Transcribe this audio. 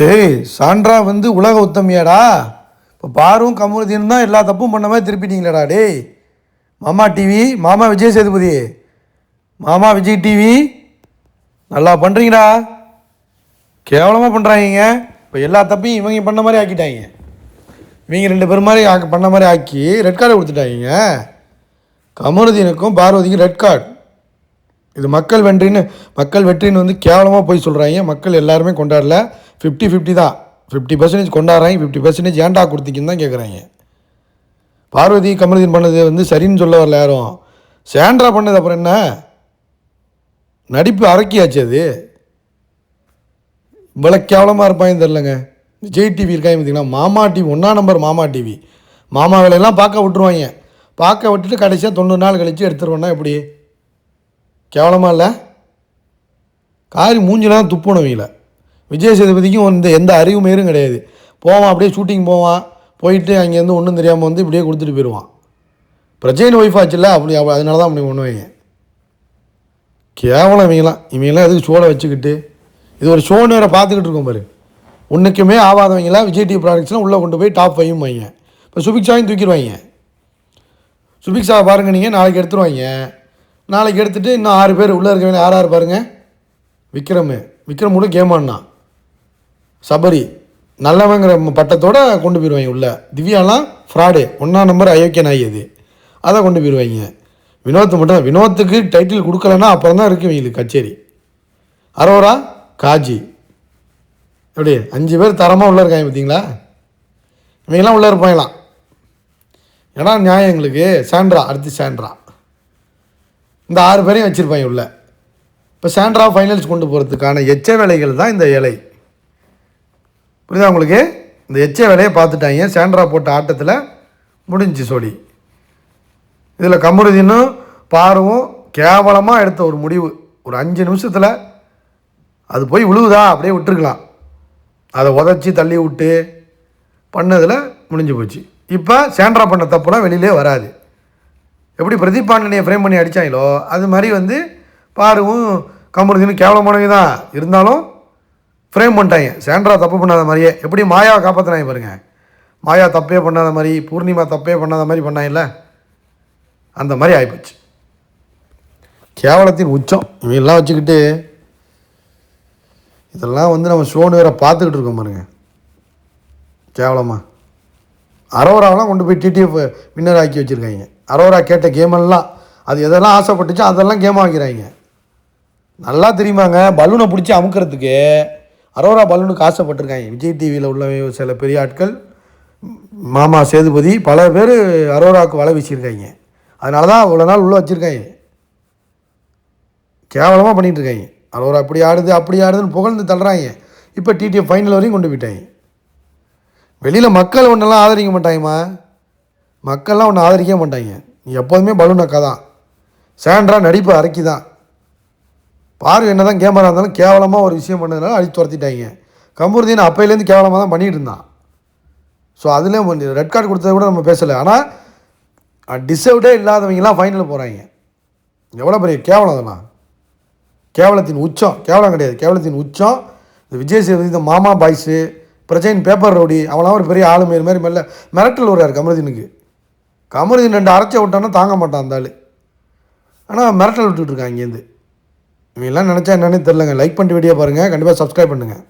டேய் சான்றா வந்து உலக உத்தமியாடா. இப்போ பாரும் கமருதீன் தான் எல்லா தப்பும் பண்ண மாதிரி திருப்பிட்டீங்களேடா டேய். மாமா டிவி மாமா விஜய் சேதுபதி. மாமா விஜய் டிவி நல்லா பண்ணுறீங்கடா கேவலமாக பண்ணுறாங்க இப்போ எல்லா தப்பையும் இவங்க பண்ண மாதிரி ஆக்கிட்டாங்க. இவங்க ரெண்டு பேர் மாதிரி ஆக்க பண்ண மாதிரி ஆக்கி ரெட் கார்டை கொடுத்துட்டாங்க. கமருதீனுக்கும் பார்வதிக்கும் ரெட் கார்டு இது மக்கள் வென்றின்னு மக்கள் வெற்றின்னு வந்து கேவலமாக போய் சொல்கிறாங்க மக்கள் எல்லாருமே கொண்டாடல. ஃபிஃப்டி ஃபிஃப்டி தான். ஃபிஃப்டி பர்சன்டேஜ் கொண்டாடுறாங்க ஃபிஃப்டி பர்சன்டேஜ் ஏன்டா கொடுத்தீங்கன்னு தான் கேட்குறாங்க பார்வதி கமருதீன் பண்ணது வந்து சரின்னு சொல்ல வரல யாரும். சேண்ட்ரா பண்ணது அப்புறம் என்ன? நடிப்பு அரக்கியாச்சு அது. இவ்வளோ கேவலமாக இருப்பாங்க தெரிலங்க விஜய் டிவி இருக்காங்க பார்த்தீங்கன்னா மாமா டிவி ஒன்றா நம்பர் மாமா டிவி மாமா வேலையெல்லாம் பார்க்க விட்ருவாங்க பார்க்க விட்டுட்டு கடைசியாக தொண்ணூறு நாள் கழித்து எடுத்துருவோன்னா எப்படி? கேவலமாக இல்லை? காரி மூஞ்சிலாம் துப்பணும் இவங்கள. விஜய் சேதுபதிக்கும் வந்து எந்த அறிவும் மேரும் கிடையாது. போவான் அப்படியே ஷூட்டிங் போவான் போயிட்டு அங்கேருந்து ஒன்றும் தெரியாமல் வந்து இப்படியே கொடுத்துட்டு போயிடுவான் பிரச்சனை ஒய்ஃப் ஆச்சுல்ல அப்படி அதனால தான் அப்படி பண்ணுவாங்க கேவலம் இவங்களாம் இவங்கெல்லாம் எதுக்கு ஷோவில் வச்சுக்கிட்டு? இது ஒரு ஷோன்னு வேறு பார்த்துக்கிட்டு இருக்கோம் பாரு. ஒன்றுக்குமே ஆகாதவங்களாம் விஜய் டிவி ப்ராடக்ட்ஸ்லாம் உள்ளே கொண்டு போய் டாப் ஃபைவும் வைங்க. இப்போ சுபிக்ஷாவையும் தூக்கிடுவாங்க சுபிக்ஷாவை பாருங்க நீங்கள் நாளைக்கு எடுத்துருவாங்க நாளைக்கு எடுத்துகிட்டு இன்னும் ஆறு பேர் உள்ளே இருக்கவங்க யார் யார் பாருங்கள் விக்ரம். விக்ரம் கூட கேம் ஆடினான். சபரி நல்லவங்கிற பட்டத்தோடு கொண்டு போயிடுவாங்க உள்ளே. திவ்யாலாம் ஃப்ராடு ஒன்றா நம்பர் அயோக்கிய ஆகி அது அதை கொண்டு போயிடுவாங்க வினோத் மட்டும் வினோத்துக்கு டைட்டில் கொடுக்கலன்னா அப்புறம் தான் இருக்கு இவங்களுக்கு கச்சேரி. அரோரா காஜி. எப்படி? அஞ்சு பேர் தரமாக உள்ளே இருக்காங்க பார்த்தீங்களா? இவங்கெல்லாம் உள்ளே இருப்பாங்களாம். ஏன்னா நியாயம் எங்களுக்கு? சாண்ட்ரா அடுத்து சாண்ட்ரா. இந்த ஆறு பேரையும் வச்சுருப்பாங்க உள்ளே. இப்போ சாண்ட்ரா ஃபைனல்ஸ் கொண்டு போகிறதுக்கான எச்ச வேலைகள் தான் இந்த இலை. புரியுதா உங்களுக்கு? இந்த எச்ச வேலையை பார்த்துட்டாங்க. சேண்ட்ரா போட்ட ஆட்டத்தில் முடிஞ்சுச்சு சொல்லி இதில் கமருதீனும் பாருவும் கேவலமாக எடுத்த ஒரு முடிவு. ஒரு அஞ்சு நிமிஷத்தில் அது போய் விழுவுதா அப்படியே விட்டுருக்கலாம். அதை உதச்சி தள்ளி விட்டு பண்ணதில் முடிஞ்சு போச்சு. இப்போ சேண்ட்ரா பண்ண தப்புலாம் வெளியிலே வராது. எப்படி பிரதீபாண்டனியை ஃப்ரேம் பண்ணி அடித்தாங்களோ அது மாதிரி வந்து பாருவும் கமருதீனும் கேவலமானவங்க தான் இருந்தாலும் ஃப்ரேம் பண்ணிட்டாங்க. சேண்ட்ரா தப்பு பண்ணாத மாதிரியே. எப்படி மாயாவை காப்பாற்றினாங்க பாருங்க. மாயா தப்பே பண்ணாத மாதிரி பூர்ணிமா தப்பே பண்ணாத மாதிரி பண்ணாங்கல்ல? அந்த மாதிரி ஆகிப்போச்சு கேவலத்தின் உச்சம். இவங்கெல்லாம் வச்சுக்கிட்டு இதெல்லாம் வந்து நம்ம ஷோனு வேற பார்த்துக்கிட்டு இருக்கோம் பாருங்க. கேவலமாக அரோராவெலாம் கொண்டு போய் டிடிஎஃப் வின்னர் ஆக்கி வச்சுருக்காங்க. அரோரா கேட்ட கேமெல்லாம் அது எதெல்லாம் ஆசைப்பட்டுச்சோ அதெல்லாம் கேம் ஆக்கிறாங்க நல்லா தெரியுமாங்க? பலூனை பிடிச்சி அமுக்கிறதுக்கு அரோரா பலூனுக்கு ஆசைப்பட்டிருக்காங்க. விஜய் டிவியில் உள்ள சில பெரிய ஆட்கள் மாமா சேதுபதி பல பேர் அரோராவுக்கு வலை வீசியிருக்காங்க. அதனால தான் இவ்வளோ நாள் உள்ளே வச்சுருக்காங்க. கேவலமாக பண்ணிகிட்ருக்காங்க அரோரா அப்படி ஆடுது அப்படி ஆடுதுன்னு புகழ்ந்து தள்ளுறாங்க. இப்போ டிடிஎஃப் ஃபைனல் வரையும் கொண்டு போயிட்டாங்க. வெளியில் மக்கள் ஒன்றெல்லாம் ஆதரிக்க மாட்டாங்கம்மா. மக்கள்லாம் ஒன்று ஆதரிக்க மாட்டாங்க. நீ எப்போதுமே பலூன் அக்கா தான். சேண்ட்ரா நடிப்பு அரைக்கி தான் பார்வை என்ன தான் கேமரா இருந்தாலும் கேவலமாக ஒரு விஷயம் பண்ணதுனால அடித்து துரத்திட்டாங்க. கமருதீன் அப்பையிலேருந்து கேவலமாக தான் பண்ணிகிட்டு இருந்தான். ஸோ அதுலேயும் ரெட் கார்டு கொடுத்தத கூட நம்ம பேசலை. ஆனால் டிசர்வ்டே இல்லாதவங்கலாம் ஃபைனலில் போகிறாங்க எவ்வளோ பெரிய கேவலம் அதெல்லாம். கேவலத்தின் உச்சம். கேவலம் கிடையாது. கேவலத்தின் உச்சம். இந்த விஜய் சேதுபதி இந்த மாமா பாய்ஸு பிரஜைன் பேப்பர் ரவுடி அவனாம் ஒரு பெரிய ஆளுமை மாதிரி மெல்ல மிரட்டல் வருவார் கமருதீனுக்கு. கமருதீன் ரெண்டு அரைச்ச விட்டான்னா தாங்க மாட்டான் அந்த ஆள். ஆனால் மிரட்டல் விட்டுட்டு இருக்கான் இங்கேருந்து. இவங்கெல்லாம் நினச்சா என்னன்னே தெரிலங்க லைக் பண்ணிட்டு வீடியோ பாருங்கள் கண்டிப்பாக சப்ஸ்கிரைப் பண்ணுங்கள்